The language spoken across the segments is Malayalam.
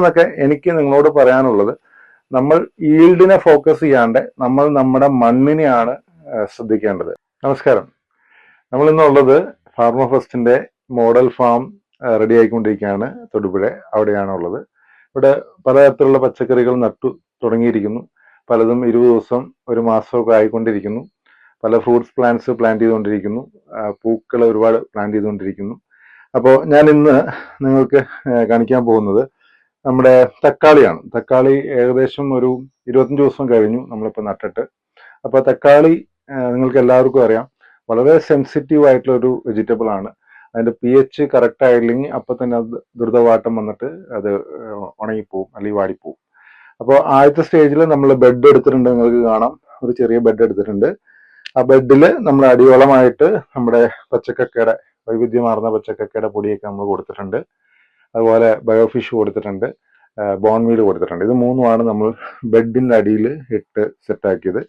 എന്നൊക്കെ എനിക്ക് നിങ്ങളോട് പറയാനുള്ളത്. നമ്മൾ ഈൽഡിനെ ഫോക്കസ് ചെയ്യാണ്ട് നമ്മൾ നമ്മുടെ മണ്ണിനെയാണ് ശ്രദ്ധിക്കേണ്ടത്. നമസ്കാരം. നമ്മൾ ഇന്നുള്ളത് ഫാർമ ഫസ്റ്റിന്റെ മോഡൽ ഫാം റെഡി ആയിക്കൊണ്ടിരിക്കുകയാണ് തൊടുപുഴ അവിടെയാണ് ഉള്ളത് ഇവിടെ പലതരത്തിലുള്ള പച്ചക്കറികൾ നട്ടു തുടങ്ങിയിരിക്കുന്നു. പലതും ഇരുപത് ദിവസം ഒരു മാസമൊക്കെ ആയിക്കൊണ്ടിരിക്കുന്നു. പല ഫ്രൂട്ട്സ് പ്ലാന്റ്സ് പ്ലാന്റ് ചെയ്തുകൊണ്ടിരിക്കുന്നു. പൂക്കൾ ഒരുപാട് പ്ലാന്റ് ചെയ്തുകൊണ്ടിരിക്കുന്നു. അപ്പോൾ ഞാൻ ഇന്ന് നിങ്ങൾക്ക് കാണിക്കാൻ പോകുന്നത് നമ്മുടെ തക്കാളിയാണ്. തക്കാളി ഏകദേശം ഒരു ഇരുപത്തഞ്ച് ദിവസം കഴിഞ്ഞു നമ്മളിപ്പോൾ നട്ടിട്ട്. അപ്പോൾ തക്കാളി നിങ്ങൾക്ക് എല്ലാവർക്കും അറിയാം. വളരെ സെൻസിറ്റീവ് ആയിട്ടുള്ള ഒരു വെജിറ്റബിൾ ആണ്. അതിന്റെ പി എച്ച് കറക്റ്റ് ആയില്ലെങ്കിൽ അപ്പൊ തന്നെ അത് ദ്രുതവാട്ടം വന്നിട്ട് അത് ഉണങ്ങിപ്പോവും അല്ലെങ്കിൽ വാടിപ്പോവും. അപ്പോൾ ആദ്യത്തെ സ്റ്റേജിൽ നമ്മൾ ബെഡ് എടുത്തിട്ടുണ്ട് നിങ്ങൾക്ക് കാണാം. ഒരു ചെറിയ ബെഡ് എടുത്തിട്ടുണ്ട്. ആ ബെഡിൽ നമ്മൾ അടിയോളമായിട്ട് നമ്മുടെ പച്ചക്കക്കയുടെ വൈവിധ്യമാർന്ന പച്ചക്കക്കയുടെ പൊടിയൊക്കെ നമ്മൾ കൊടുത്തിട്ടുണ്ട്. അതുപോലെ ബയോഫിഷ് കൊടുത്തിട്ടുണ്ട് ബോൺമീൽ കൊടുത്തിട്ടുണ്ട്. ഇത് മൂന്നുമാണ് നമ്മൾ ബെഡിന്റെ അടിയിൽ ഇട്ട് സെറ്റാക്കിയത്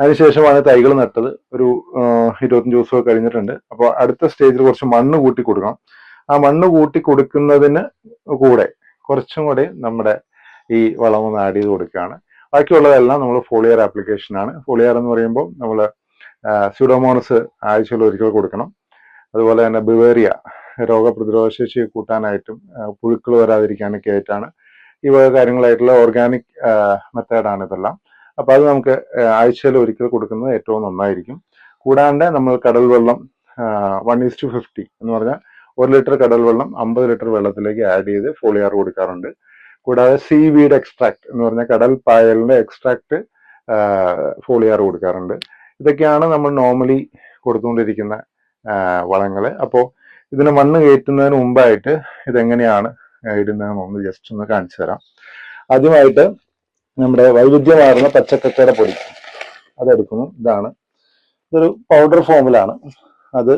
അതിനുശേഷമാണ് തൈകൾ നട്ടത്. ഒരു ഇരുപത്തഞ്ച് ദിവസമൊക്കെ കഴിഞ്ഞിട്ടുണ്ട്. അപ്പോൾ അടുത്ത സ്റ്റേജിൽ കുറച്ച് മണ്ണ് കൂട്ടി കൊടുക്കണം. ആ മണ്ണ് കൂട്ടി കൊടുക്കുന്നതിന് കൂടെ കുറച്ചും കൂടെ നമ്മുടെ ഈ വളം ഒന്ന് ആഡ് ചെയ്ത് കൊടുക്കുകയാണ്. ബാക്കിയുള്ളതെല്ലാം നമ്മൾ ഫോളിയർ ആപ്ലിക്കേഷനാണ് ഫോളിയർ എന്ന് പറയുമ്പോൾ നമ്മൾ സ്യൂഡോമോണസ് ആഴ്ചയിൽ ഒരിക്കൽ കൊടുക്കണം. അതുപോലെ തന്നെ ബിവേറിയ രോഗപ്രതിരോധ ശേഷി കൂട്ടാനായിട്ടും പുഴുക്കൾ വരാതിരിക്കാനൊക്കെ ആയിട്ടാണ് ഈ വക കാര്യങ്ങളായിട്ടുള്ള ഓർഗാനിക് മെത്തേഡാണ് ഇതെല്ലാം. അപ്പൊ അത് നമുക്ക് ആഴ്ചയിൽ ഒരിക്കൽ കൊടുക്കുന്നത് ഏറ്റവും നന്നായിരിക്കും. കൂടാണ്ട് നമ്മൾ കടൽ വെള്ളം വൺ ഈസ് ടു ഫിഫ്റ്റി എന്ന് പറഞ്ഞാൽ ഒരു ലിറ്റർ കടൽ വെള്ളം അമ്പത് ലിറ്റർ വെള്ളത്തിലേക്ക് ആഡ് ചെയ്ത് ഫോളിയാർ കൊടുക്കാറുണ്ട്. കൂടാതെ സീ വീഡ് എക്സ്ട്രാക്ട് എന്ന് പറഞ്ഞാൽ കടൽ പായലിന്റെ എക്സ്ട്രാക്ട് ഫോളിയാർ കൊടുക്കാറുണ്ട്. ഇതൊക്കെയാണ് നമ്മൾ നോർമലി കൊടുത്തുകൊണ്ടിരിക്കുന്ന വളങ്ങൾ അപ്പോൾ ഇതിന് മണ്ണ് കയറ്റുന്നതിന് മുമ്പായിട്ട് ഇതെങ്ങനെയാണ് ഇടുന്നതെന്ന് ഒന്ന് ജസ്റ്റ് ഒന്ന് കാണിച്ചു തരാം. ആദ്യമായിട്ട് നമ്മുടെ വൈവിധ്യമാർന്ന പച്ചക്കക്കയുടെ പൊടി അതെടുക്കുന്നു. ഇതാണ്. ഇതൊരു പൗഡർ ഫോമിലാണ് അത്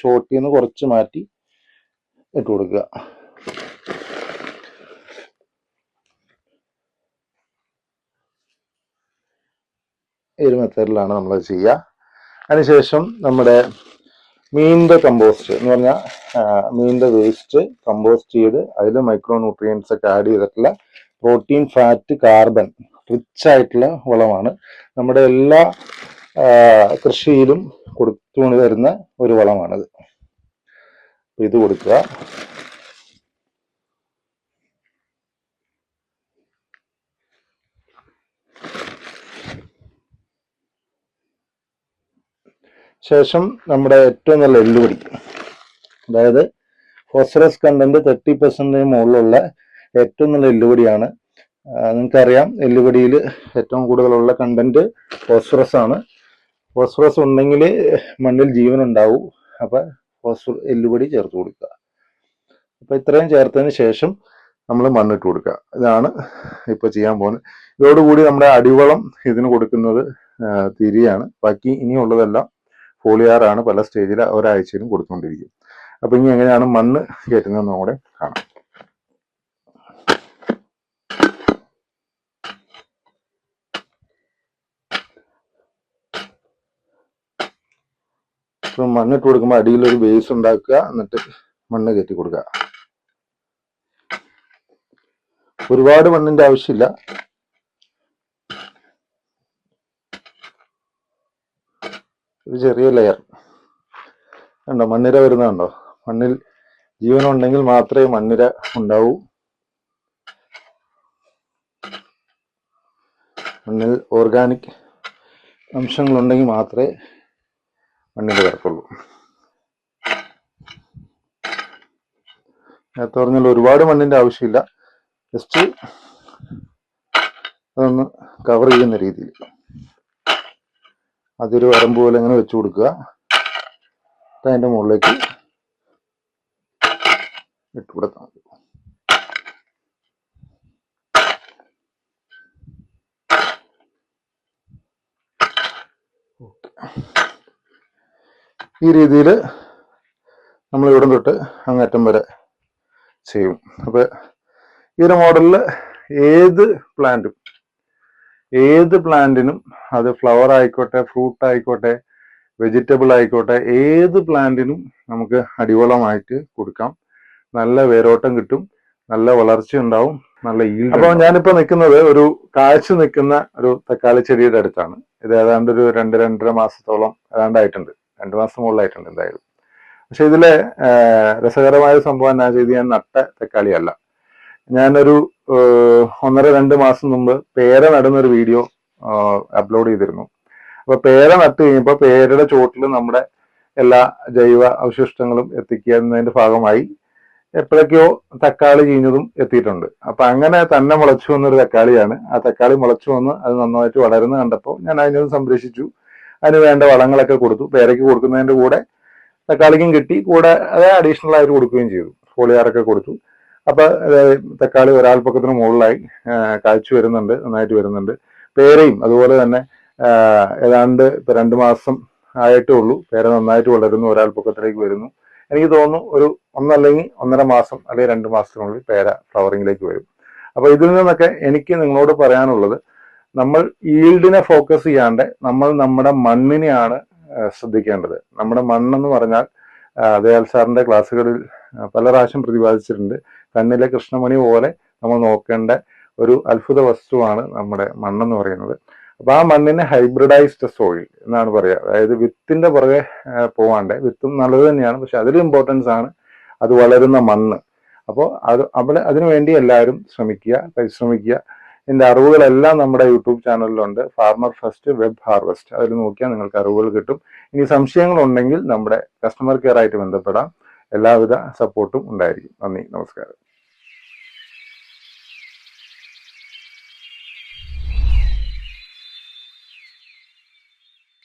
ചോട്ടിൽ നിന്ന് കുറച്ച് മാറ്റി ഇട്ട് കൊടുക്കുക. മെത്തേഡിലാണ് നമ്മൾ ചെയ്യുക. അതിനുശേഷം നമ്മുടെ മീനിന്റെ കമ്പോസ്റ്റ് എന്ന് പറഞ്ഞാൽ മീനിന്റെ വേസ്റ്റ് കമ്പോസ്റ്റ് ചെയ്ത് അതിൽ മൈക്രോ ന്യൂട്രിയൻസ് ഒക്കെ ആഡ് ചെയ്തിട്ടുള്ള പ്രോട്ടീൻ ഫാറ്റ് കാർബൺ റിച്ച് ആയിട്ടുള്ള വളമാണ്. നമ്മുടെ എല്ലാ കൃഷിയിലും കൊടുത്തുകൊണ്ട് വരുന്ന ഒരു വളമാണത്. ഇത് കൊടുക്കുക. ശേഷം നമ്മുടെ ഏറ്റവും നല്ല എല്ലുപൊടി അതായത് ഫോസ്ഫറസ് കണ്ടന്റ് തേർട്ടി പെർസെന്റിന് മുകളിലുള്ള ഏറ്റവും നല്ല എല്ലുപൊടിയാണ് നിങ്ങൾക്കറിയാം എല്ലുപൊടിയിൽ ഏറ്റവും കൂടുതലുള്ള കണ്ടന്റ് ഫോസ്ഫറസ് ആണ്. ഫോസ്ഫറസ് ഉണ്ടെങ്കിൽ മണ്ണിൽ ജീവൻ ഉണ്ടാവും. അപ്പൊ ഫോസ്ഫർ എല്ലുപൊടി ചേർത്ത് കൊടുക്കുക. അപ്പൊ ഇത്രയും ചേർത്തതിന് ശേഷം നമ്മൾ മണ്ണിട്ട് കൊടുക്കുക. ഇതാണ് ഇപ്പോൾ ചെയ്യാൻ പോകുന്നത്. ഇതോടുകൂടി നമ്മുടെ അടിവളം ഇതിന് കൊടുക്കുന്നത് തിരിയാണ്. ബാക്കി ഇനിയുള്ളതെല്ലാം ഫോളിയാറാണ് പല സ്റ്റേജിൽ ഒരാഴ്ചയിലും കൊടുത്തുകൊണ്ടിരിക്കും. അപ്പൊ ഇനി എങ്ങനെയാണ് മണ്ണ് കയറ്റുന്നതെന്ന് കൂടെ കാണാം. അപ്പം മണ്ണിട്ട് കൊടുക്കുമ്പോൾ അടിയിൽ ഒരു ബേസ് ഉണ്ടാക്കുക എന്നിട്ട് മണ്ണ് കയറ്റി കൊടുക്കുക. ഒരുപാട് മണ്ണിന്റെ ആവശ്യമില്ല. ഒരു ചെറിയ ലെയർ കണ്ടോ മണ്ണിര വരുന്നുണ്ടോ മണ്ണിൽ ജീവനുണ്ടെങ്കിൽ മാത്രമേ മണ്ണിര ഉണ്ടാവൂ. മണ്ണിൽ ഓർഗാനിക് അംശങ്ങളുണ്ടെങ്കിൽ മാത്രമേ മണ്ണിര കിടക്കുള്ളൂ നേരത്തെ പറഞ്ഞാൽ ഒരുപാട് മണ്ണിന്റെ ആവശ്യമില്ല. ജസ്റ്റ് അതൊന്ന് കവർ ചെയ്യുന്ന രീതിയിൽ. അതൊരു വരമ്പ് പോലെ ഇങ്ങനെ വെച്ചു കൊടുക്കുക. അതിന്റെ മുകളിലേക്ക് ഇട്ട് കൊടുത്താൽ മതി. ഈ രീതിയിൽ നമ്മൾ ഇവിടം തൊട്ട് അങ്ങറ്റം വരെ ചെയ്യും. അപ്പൊ ഈ ഒരു മോഡലിൽ ഏത് പ്ലാന്റും ഏത് പ്ലാന്റിനും അത് ഫ്ലവർ ആയിക്കോട്ടെ ഫ്രൂട്ട് ആയിക്കോട്ടെ വെജിറ്റബിൾ ആയിക്കോട്ടെ ഏത് പ്ലാന്റിനും നമുക്ക് അടിവളമായിട്ട് കൊടുക്കാം. നല്ല വേരോട്ടം കിട്ടും നല്ല വളർച്ച ഉണ്ടാവും നല്ല ഈ അപ്പോൾ ഞാനിപ്പോ നിൽക്കുന്നത് ഒരു കാഴ്ച നിൽക്കുന്ന ഒരു തക്കാളി ചെടിയുടെ അടുത്താണ്. ഇത് ഏതാണ്ട് ഒരു രണ്ട് രണ്ടര മാസത്തോളം ഏതാണ്ടായിട്ടുണ്ട്. രണ്ട് മാസം മുകളിലായിട്ടുണ്ട് എന്തായാലും. പക്ഷെ ഇതിലെ രസകരമായ സംഭവം എന്നാ ചെയ്ത് ഞാൻ നട്ട തക്കാളിയല്ല. ഞാനൊരു ഒന്നര രണ്ട് മാസം മുമ്പ് പേര നടുന്ന ഒരു വീഡിയോ അപ്ലോഡ് ചെയ്തിരുന്നു. അപ്പൊ പേര നട്ട് കഴിയുമ്പോൾ പേരയുടെ ചോട്ടിൽ നമ്മുടെ എല്ലാ ജൈവ അവശിഷ്ടങ്ങളും എത്തിക്കുക എന്നതിന്റെ ഭാഗമായി എപ്പോഴൊക്കെയോ തക്കാളി ചീഞ്ഞതും എത്തിയിട്ടുണ്ട്. അപ്പൊ അങ്ങനെ തന്നെ മുളച്ചു വന്നൊരു തക്കാളിയാണ്. ആ തക്കാളി മുളച്ചു വന്ന് അത് നന്നായിട്ട് വളരുന്ന കണ്ടപ്പോൾ ഞാൻ അതിനൊന്ന് സംരക്ഷിച്ചു. അതിന് വേണ്ട വളങ്ങളൊക്കെ കൊടുത്തു. പേരയ്ക്ക് കൊടുക്കുന്നതിന്റെ കൂടെ തക്കാളിക്കും കിട്ടി. കൂടെ അത് അഡീഷണൽ ആയിട്ട് കൊടുക്കുകയും ചെയ്തു. ഫോളിയാറൊക്കെ കൊടുത്തു. അപ്പൊ തക്കാളി ഒരാൾ പക്കത്തിന് മുകളിലായി കാഴ്ച വരുന്നുണ്ട് നന്നായിട്ട് വരുന്നുണ്ട്. പേരയും അതുപോലെ തന്നെ ഏതാണ്ട് ഇപ്പൊ രണ്ട് മാസം ആയിട്ടേ ഉള്ളൂ. പേര നന്നായിട്ട് വളരുന്നു ഒരാൾ വരുന്നു. എനിക്ക് തോന്നുന്നു ഒരു ഒന്നല്ലെങ്കിൽ ഒന്നര മാസം അല്ലെങ്കിൽ രണ്ട് മാസത്തിനുള്ളിൽ പേര ഫ്ലവറിങ്ങിലേക്ക് വരും. അപ്പൊ ഇതിൽ നിന്നൊക്കെ എനിക്ക് നിങ്ങളോട് പറയാനുള്ളത് നമ്മൾ ഈൽഡിനെ ഫോക്കസ് ചെയ്യാണ്ട് നമ്മൾ നമ്മുടെ മണ്ണിനെയാണ് ശ്രദ്ധിക്കേണ്ടത്. നമ്മുടെ മണ്ണെന്ന് പറഞ്ഞാൽ ദയാൽ സാറിന്റെ ക്ലാസ്സുകളിൽ പല പ്രാവശ്യം പ്രതിപാദിച്ചിട്ടുണ്ട്. കണ്ണിലെ കൃഷ്ണമണി പോലെ നമ്മൾ നോക്കേണ്ട ഒരു അത്ഭുത വസ്തുവാണ് നമ്മുടെ മണ്ണെന്ന് പറയുന്നത്. അപ്പൊ ആ മണ്ണിനെ ഹൈബ്രിഡൈസ്ഡ് സോയിൽ എന്നാണ് പറയുക. അതായത് വിത്തിന്റെ പുറകെ പോവാണ്ട്. വിത്തും നല്ലത് തന്നെയാണ്. പക്ഷെ അതിൽ ഇമ്പോർട്ടൻസ് ആണ് അത് വളരുന്ന മണ്ണ്. അപ്പോൾ അത് അവിടെ അതിനുവേണ്ടി എല്ലാവരും ശ്രമിക്കുക പരിശ്രമിക്കുക. എന്റെ അറിവുകളെല്ലാം നമ്മുടെ യൂട്യൂബ് ചാനലിലുണ്ട്. ഫാർമർ ഫസ്റ്റ് വെബ് ഹാർവെസ്റ്റ് അതിൽ നോക്കിയാൽ നിങ്ങൾക്ക് അറിവുകൾ കിട്ടും. ഇനി സംശയങ്ങളുണ്ടെങ്കിൽ നമ്മുടെ കസ്റ്റമർ കെയർ ആയിട്ട് ബന്ധപ്പെടാം. എല്ലാവിധ സപ്പോർട്ടും ഉണ്ടായിരിക്കും. നന്ദി. നമസ്കാരം.